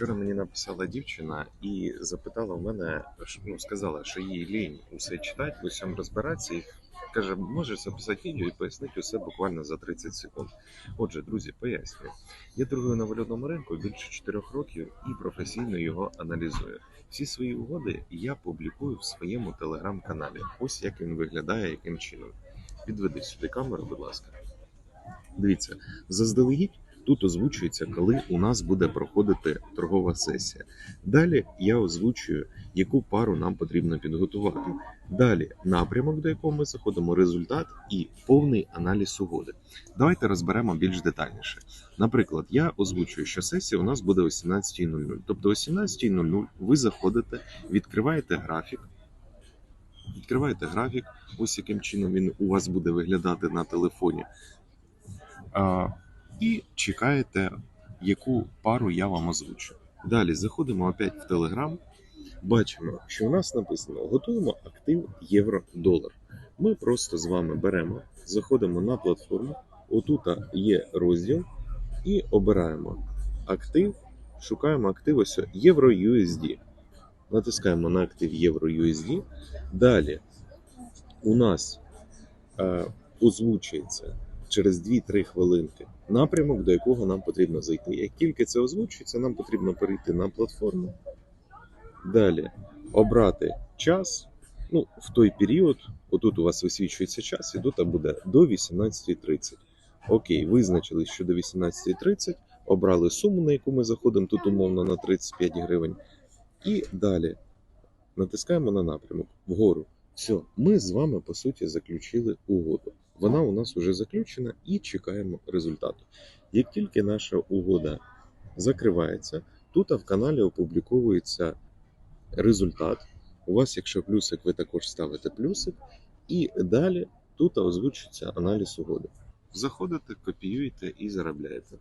Вчора мені написала дівчина і запитала в мене, ну сказала, що їй лінь усе читати, в усьому розбиратися. І каже, можеш записати відео і пояснити усе буквально за 30 секунд. Отже, друзі, пояснюю. Я торгую на валютному ринку більше 4 років і професійно його аналізую. Всі свої угоди я публікую в своєму телеграм-каналі. Ось як він виглядає, яким чином. Підведи сюди камеру, будь ласка. Дивіться, заздалегідь тут озвучується, коли у нас буде проходити торгова сесія. Далі я озвучую, яку пару нам потрібно підготувати. Далі напрямок, до якого ми заходимо, результат і повний аналіз угоди. Давайте розберемо більш детальніше. Наприклад, я озвучую, що сесія у нас буде о 17.00. Тобто о 17.00 ви заходите, відкриваєте графік. Відкриваєте графік, ось яким чином він у вас буде виглядати на телефоні. І чекаєте, яку пару я вам озвучу. Далі заходимо опять в Telegram, бачимо, що у нас написано: готуємо актив євро-долар. Ми просто з вами беремо, заходимо на платформу. Отут є розділ і обираємо актив, шукаємо актив ось євро USD. Натискаємо на актив євро USD. Далі у нас е, озвучується через 2-3 хвилинки напрямок, до якого нам потрібно зайти. Як тільки це озвучується, нам потрібно перейти на платформу. Далі обрати час. Ну, в той період, отут у вас висвічується час, і тут буде до 18.30. Окей, визначили, що до 18.30, обрали суму, на яку ми заходимо, тут умовно на 35 гривень. І далі натискаємо на напрямок вгору. Все, ми з вами по суті заключили угоду. Вона у нас вже заключена і чекаємо результату. Як тільки наша угода закривається, тут в каналі опубліковується результат. У вас, якщо плюсик, ви також ставите плюсик, і далі тут озвучується аналіз угоди. Заходите, копіюєте і заробляєте.